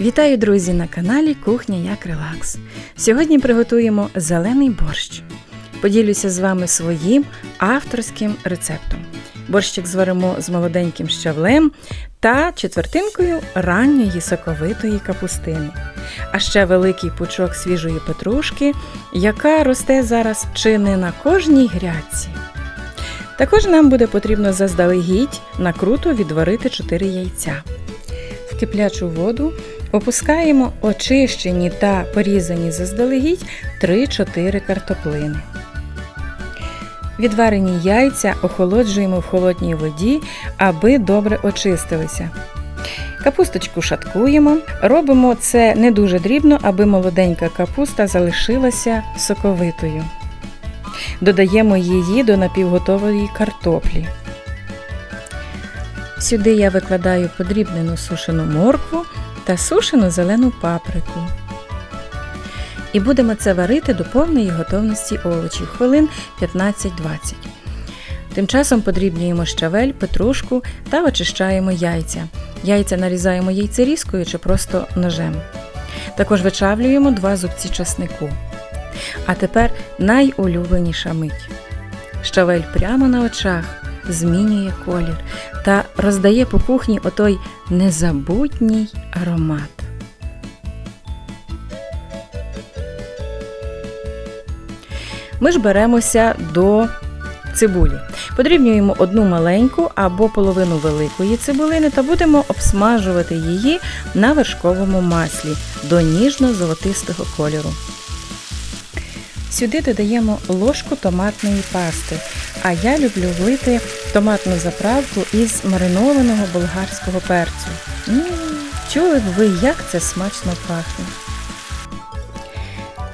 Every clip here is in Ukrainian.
Вітаю, друзі, на каналі Кухня як Релакс. Сьогодні приготуємо зелений борщ. Поділюся з вами своїм авторським рецептом. Борщик зваримо з молоденьким щавлем та четвертинкою ранньої соковитої капустини. А ще великий пучок свіжої петрушки, яка росте зараз чи не на кожній грядці. Також нам буде потрібно заздалегідь накруто відварити 4 яйця. В киплячу воду опускаємо очищені та порізані заздалегідь 3-4 картоплини. Відварені яйця охолоджуємо в холодній воді, аби добре очистилися. Капусточку шаткуємо. Робимо це не дуже дрібно, аби молоденька капуста залишилася соковитою. Додаємо її до напівготової картоплі. Сюди я викладаю подрібнену сушену моркву та сушену зелену паприку. І будемо це варити до повної готовності овочів хвилин 15-20. Тим часом подрібнюємо щавель, петрушку та очищаємо яйця. Яйця нарізаємо яйцерізкою чи просто ножем. Також вичавлюємо два зубці часнику. А тепер найулюбленіша мить. Щавель прямо на очах змінює колір та роздає по кухні отой незабутній аромат. Ми ж беремося до цибулі. Подрібнюємо одну маленьку або половину великої цибулини та будемо обсмажувати її на вершковому маслі до ніжно-золотистого кольору. Сюди додаємо ложку томатної пасти, а я люблю влити томатну заправку із маринованого болгарського перцю. М-м, чули б ви, як це смачно пахне.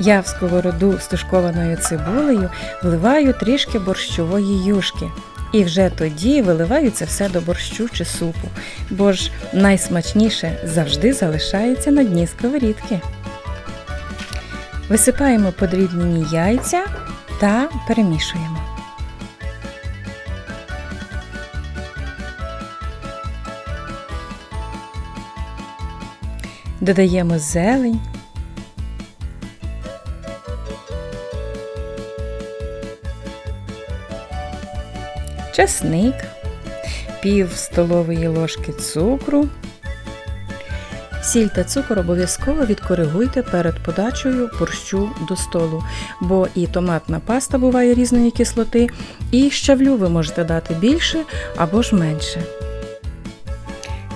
Я в сковороду з тушкованою цибулею вливаю трішки борщової юшки. І вже тоді виливаю це все до борщу чи супу, бо ж найсмачніше завжди залишається на дні сковорідки. Висипаємо подрібнені яйця та перемішуємо. Додаємо зелень. Часник, пів столової ложки цукру. Сіль та цукор обов'язково відкоригуйте перед подачею борщу до столу, бо і томатна паста буває різної кислоти, і щавлю ви можете дати більше або ж менше.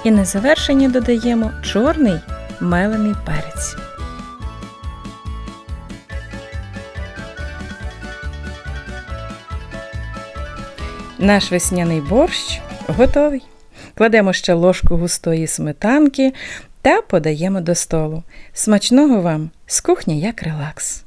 І на завершення додаємо чорний мелений перець. Наш весняний борщ готовий. Кладемо ще ложку густої сметанки та подаємо до столу. Смачного вам з кухні як релакс.